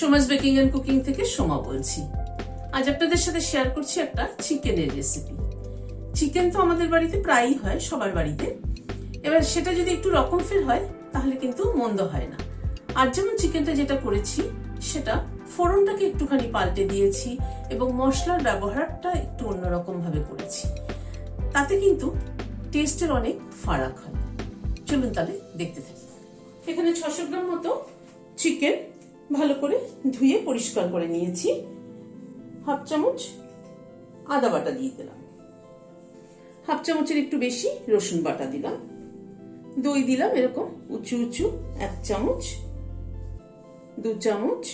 Soma's baking and cooking থেকে সোমা বলছি। আজ আপনাদের সাথে শেয়ার করছি একটা চিকেনের রেসিপি চিকেন তো আমাদের বাড়িতে প্রায়ই হয়, সবার বাড়িতে। এবার সেটা যদি একটু রকম ফের হয়, তাহলে কিন্তু মন্দ হয় না। আর যেমন চিকেনটা যেটা করেছি, সেটা ফোড়নটাকে একটুখানি পাল্টে দিয়েছি এবং মশলার ব্যবহারটা একটু অন্যরকম ভাবে করেছি। তাতে কিন্তু টেস্টের অনেক ফারাক হয়। চলুন তাহলে দেখতে থাকি। এখানে ছশো গ্রাম মতো চিকেন ভালো করে ধুয়ে পরিষ্কার করে নিয়েছি। হাফ চামচ আদা বাটা দিয়ে দিলাম। হাফ চামচের একটু বেশি রসুন বাটা দিলাম। দই দিলাম এরকম উঁচু উঁচু এক চামচ, দু চামচ,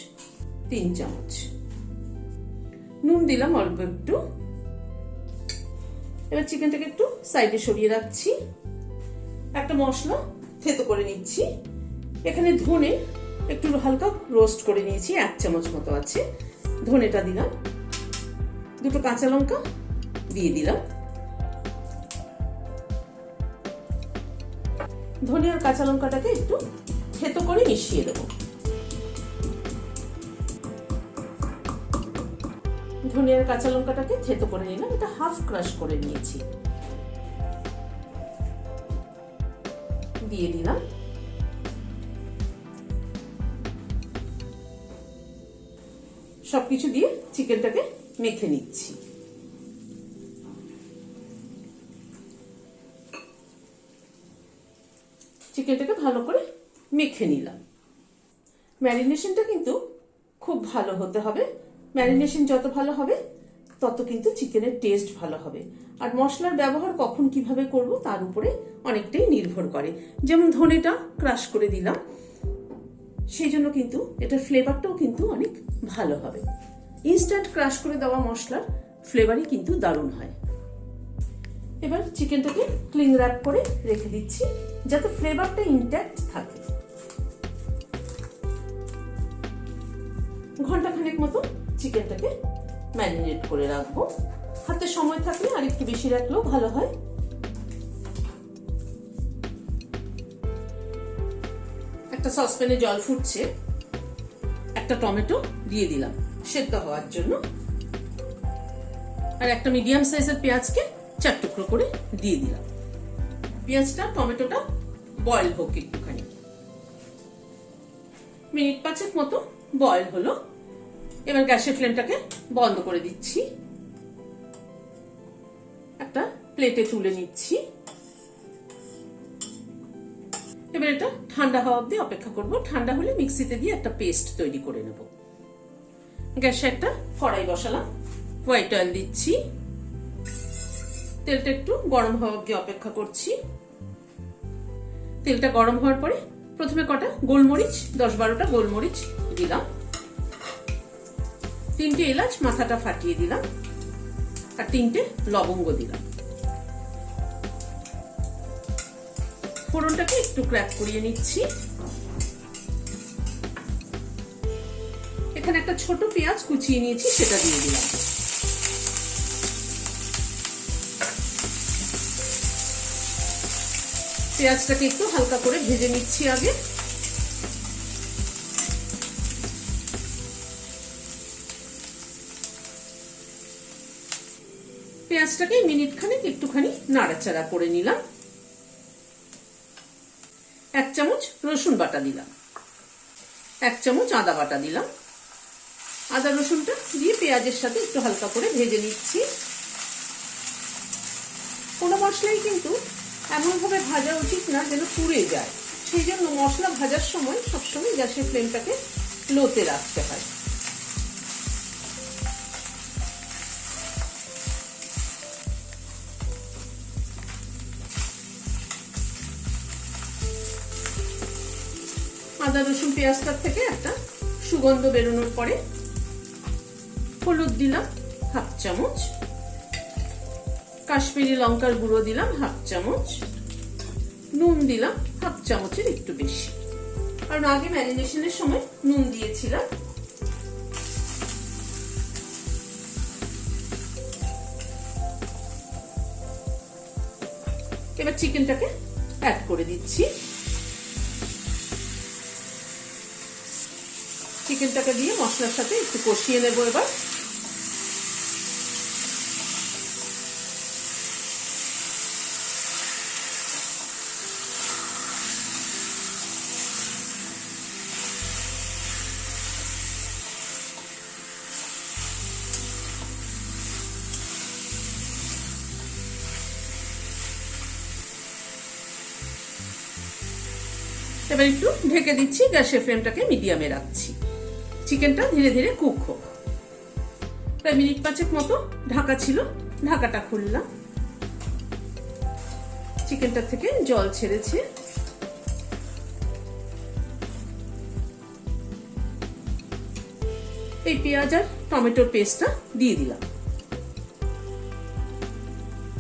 তিন চামচ। নুন দিলাম অল্প একটু। এবার চিকেনটাকে একটু সাইডে সরিয়ে রাখছি। একটা মশলা থেতো করে নিচ্ছি। এখানে ধনে একটু হালকা রোস্ট করে নিয়েছি, এক চামচ মতো আছে। ধনেটা দিলাম। দুটো কাঁচা লঙ্কা দিয়ে দিলাম। ধনে আর কাঁচা লঙ্কাটাকে একটু থেতো করে মিশিয়ে দেবো। ধনে আর কাঁচা লঙ্কাটাকে থেতো করে নিলাম। এটা হাফ ক্রাশ করে নিয়েছি। দিয়ে দিলাম। সবকিছু দিয়ে চিকেনটাকে মেখে নিচ্ছি। চিকেনটাকে ভালো করে মেখে নিলাম। ম্যারিনেশনটা কিন্তু খুব ভালো হতে হবে। ম্যারিনেশন যত ভালো হবে, তত কিন্তু চিকেনের টেস্ট ভালো হবে। আর মশলার ব্যবহার কখন কীভাবে করব, তার উপরে অনেকটাই নির্ভর করে। যেমন ধনেটা ক্রাশ করে দিলাম। সেই জন্য কিন্তু এটার ফ্লেভারটাও কিন্তু অনেক ভালো হবে। ইনস্ট্যান্ট ক্রাশ করে দেওয়া মশলার ফ্লেভারই কিন্তু দারুণ হয়। এবার চিকেনটাকে ক্লিং র্যাপ করে রেখে দিচ্ছি, যাতে ফ্লেভারটা ইনট্যাক্ট থাকে। ঘণ্টা খানেক মতো চিকেনটাকে ম্যারিনেট করে রাখব। হাতে সময় থাকলে আর একটু বেশি রাখলেও ভালো হয়। একটা সসপ্যানে জল ফুটছে, একটা টমেটো দিয়ে দিলাম, সেদ্ধ হওয়ার জন্য। আর একটা মিডিয়াম সাইজের পেঁয়াজকে চার টুকরো করে দিয়ে দিলাম। পেঁয়াজটা, টমেটোটা বয়েল হোক একটুখানি। মিনিট পাঁচেক মতো বয়েল হলো। এবার গ্যাসের ফ্লেমটাকে বন্ধ করে দিচ্ছি। একটা প্লেটে তুলে নিচ্ছি। এবার এটা ঠান্ডা হওয়া অব্দি অপেক্ষা করব। ঠান্ডা হলে মিক্সিতে দিয়ে একটা পেস্ট তৈরি করে নেব। গ্যাসে একটা কড়াই বসালাম। হোয়াইট অয়েল দিচ্ছি। তেলটা একটু গরম হওয়া অব্দি অপেক্ষা করছি। তেলটা গরম হওয়ার পরে প্রথমে কটা গোলমরিচ, দশ বারোটা গোলমরিচ দিলাম। তিনটে এলাচ মাথাটা ফাটিয়ে দিলাম। আর তিনটে লবঙ্গ দিলাম। ফোড়নটাকে একটু ক্র্যাক করিয়ে নিচ্ছি। এখানে একটা ছোট পেঁয়াজ কুচিয়ে নিয়েছি, সেটা দিয়ে দিলাম। পেঁয়াজটাকে একটু হালকা করে ভেজে নিচ্ছি আগে। পেঁয়াজটাকে মিনিট খানেক একটুখানি নাড়াচাড়া করে নিলাম। এক চামচ রসুন বাটা দিলাম। এক চামচ আদা বাটা দিলাম। আদা রসুনটা দিয়ে পেঁয়াজের সাথে একটু হালকা করে ভেজে নিচ্ছি। কোনো মশলাই কিন্তু এমনভাবে ভাজা উচিত না যেন পুড়ে যায়। সেই জন্য মশলা ভাজার সময় সবসময় গ্যাসের ফ্লেমটাকে লোতে রাখতে হয়। আদা, রসুন পেঁয়াজটার থেকে একটা সুগন্ধ বেরোনোর পরে হলুদ দিলাম হাফ চামচ। কাশ্মীরি লঙ্কার গুঁড়ো দিলাম হাফ চামচ। নুন দিলাম হাফ চামচের একটু বেশি। কারণ আগে ম্যারিনেশনের সময় নুন দিয়েছিলাম। এবার চিকেনটাকে অ্যাড করে দিচ্ছি। চিকেনটাকে দিয়ে মশলার সাথে একটু কষিয়ে নেব এবার। এবার একটু ঢেকে দিচ্ছি, গ্যাসের ফ্লেমটাকে মিডিয়ামে রাখছি। চিকেনটা ধীরে ধীরে কুক হোক। প্রায় মিনিট পাঁচেক মতো ঢাকা ছিল, ঢাকাটা খুললাম। চিকেনটা থেকে জল ছেড়েছে। এই পেঁয়াজ আর টমেটোর পেস্টটা দিয়ে দিলাম।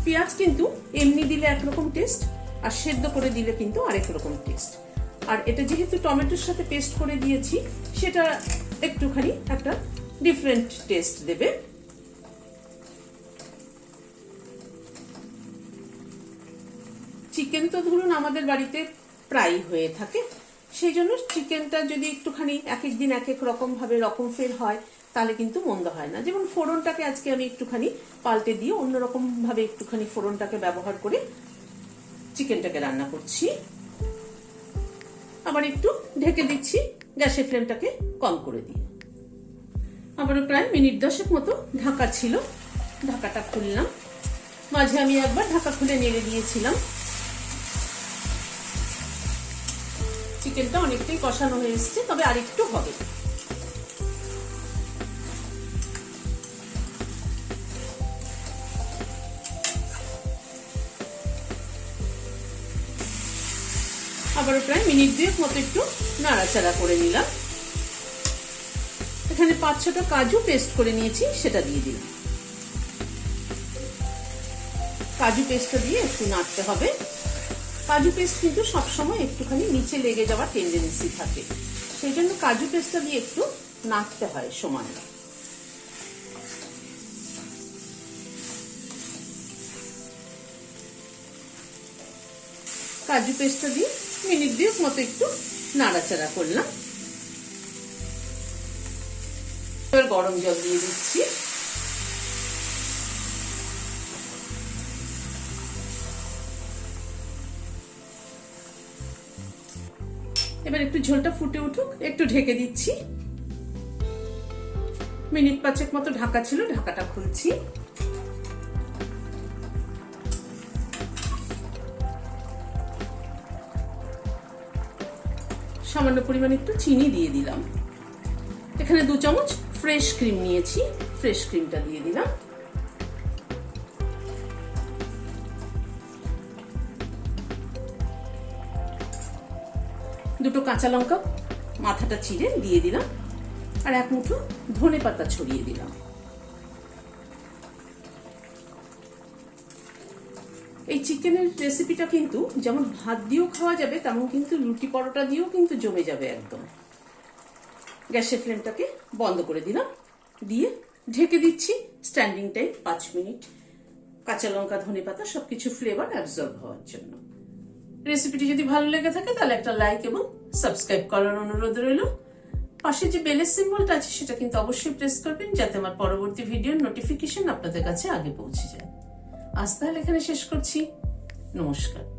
পেঁয়াজ কিন্তু এমনি দিলে একরকম টেস্ট, আর সেদ্ধ করে দিলে কিন্তু আরেক রকম টেস্ট। আর এটা যেহেতু টমেটোর সাথে পেস্ট করে দিয়েছি, সেটা একটুখানি একটা ডিফারেন্ট টেস্ট দেবে। চিকেন তো ধরুন আমাদের বাড়িতে প্রায় হয়ে থাকে। সেই জন্য চিকেনটা যদি একটুখানি এক এক দিন এক এক রকম ভাবে রকম ফের হয়, তাহলে কিন্তু মন্দ হয় না। যেমন ফোড়নটাকে আজকে আমি একটুখানি পাল্টে দিয়ে অন্যরকম ভাবে একটুখানি ফোড়নটাকে ব্যবহার করে চিকেনটাকে রান্না করছি। আবার একটু ঢেকে দিচ্ছি গ্যাসের ফ্লেমটাকে কম করে দিয়ে। আবারও প্রায় মিনিট দশেক মতো ঢাকা ছিল। ঢাকাটা খুললাম। মাঝে আমি একবার ঢাকা খুলে নেড়ে দিয়েছিলাম। চিকেনটা অনেকটাই কষানো হয়ে এসছে, তবে আরেকটু হবে। আবারও প্রায় মিনিট দুয়েক মতো একটু নাড়াচাড়া করে নিলাম। এখানে পাঁচ ছটা কাজু পেস্ট করে নিয়েছি, সেটা দিয়ে দিলাম। কাজু পেস্টটা দিয়ে একটু নাড়তে হবে। কাজু পেস্ট কিন্তু সবসময় একটুখানি নিচে লেগে যাওয়ার টেন্ডেন্সি থাকে। সেই জন্য কাজু পেস্টটা দিয়ে একটু নাড়তে হয় সময় কাজু পেস্টটা দিয়ে মিনিট দুয়েক মতো একটু নাড়াচাড়া করলাম। এবার গরম জল দিয়ে দিচ্ছি। এবার একটু ঝোলটা ফুটে উঠুক, একটু ঢেকে দিচ্ছি। মিনিট পাঁচেক মতো ঢাকা ছিল, ঢাকাটা খুলছি। সামান্য পরিমাণে একটু চিনি দিয়ে দিলাম। এখানে দু চামচ ফ্রেশ ক্রিম নিয়েছি। ফ্রেশ ক্রিমটা দিয়ে দিলাম। দুটো কাঁচা লঙ্কা মাথাটা চিড়ে দিয়ে দিলাম। আর এক মুঠো ধনে পাতা ছড়িয়ে দিলাম। এই চিকেনের রেসিপিটা কিন্তু যেমন ভাত দিয়েও খাওয়া যাবে, তেমন কিন্তু রুটি পরোটা দিয়েও কিন্তু জমে যাবে একদম। গ্যাসের ফ্লেমটাকে বন্ধ করে দিলাম। দিয়ে ঢেকে দিচ্ছি স্ট্যান্ডিং টাইম পাঁচ মিনিট। কাঁচা লঙ্কা, ধনে পাতা সবকিছু ফ্লেভার অ্যাবজর্ব হওয়ার জন্য। রেসিপিটি যদি ভালো লেগে থাকে তাহলে একটা লাইক এবং সাবস্ক্রাইব করার অনুরোধ রইল। পাশে যে বেলের সিম্বলটা আছে সেটা কিন্তু অবশ্যই প্রেস করবেন যাতে আমার পরবর্তী ভিডিওর নোটিফিকেশন আপনাদের কাছে আগে পৌঁছে যায়। আজ তাহলে এখানে শেষ করছি। নমস্কার।